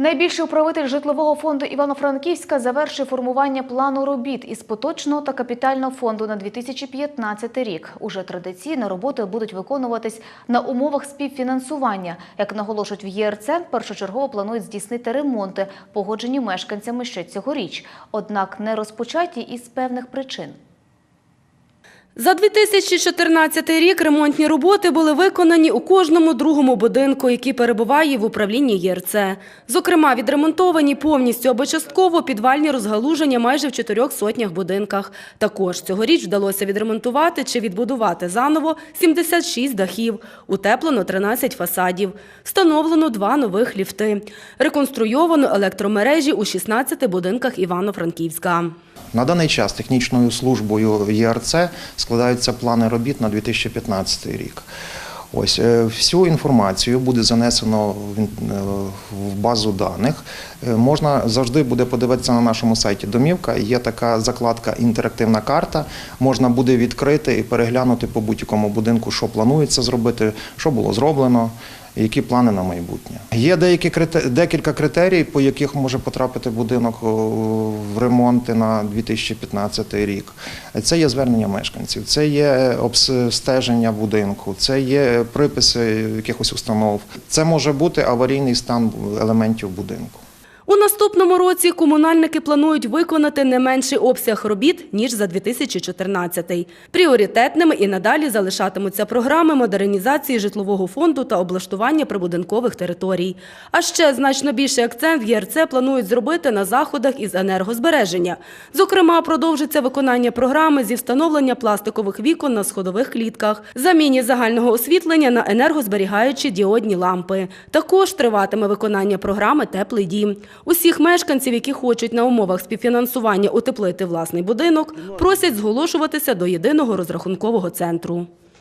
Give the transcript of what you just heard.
Найбільший управитель житлового фонду Івано-Франківська завершив формування плану робіт із поточного та капітального фонду на 2015 рік. Уже традиційно роботи будуть виконуватись на умовах співфінансування. Як наголошують в ЄРЦ, першочергово планують здійснити ремонти, погоджені мешканцями ще цьогоріч. Однак не розпочаті із певних причин. За 2014 рік ремонтні роботи були виконані у кожному другому будинку, який перебуває в управлінні ЄРЦ. Зокрема, відремонтовані повністю або частково підвальні розгалуження майже в чотирьох сотнях будинках. Також цьогоріч вдалося відремонтувати чи відбудувати заново 76 дахів, утеплено 13 фасадів, встановлено два нових ліфти, реконструйовано електромережі у 16 будинках Івано-Франківська. На даний час технічною службою ЄРЦ складаються плани робіт на 2015 рік. Ось е, всю інформацію буде занесено в е, базу даних. Е, Можна завжди буде подивитися на нашому сайті Домівка. Є така закладка інтерактивна карта. Можна буде відкрити і переглянути по будь-якому будинку, що планується зробити, що було зроблено, які плани на майбутнє. Є деякі декілька критерій, по яких може потрапити будинок в ремонти на 2015 рік. Це є звернення мешканців, це є обстеження будинку, це є приписи якихось установ. Це може бути аварійний стан елементів будинку. У наступному році комунальники планують виконати не менший обсяг робіт, ніж за 2014. Пріоритетними і надалі залишатимуться програми модернізації житлового фонду та облаштування прибудинкових територій. А ще значно більший акцент ЄРЦ планують зробити на заходах із енергозбереження. Зокрема, продовжиться виконання програми зі встановлення пластикових вікон на сходових клітках, заміні загального освітлення на енергозберігаючі діодні лампи. Також триватиме виконання програми Теплий дім. Усіх мешканців, які хочуть на умовах співфінансування утеплити власний будинок, просять зголошуватися до єдиного розрахункового центру.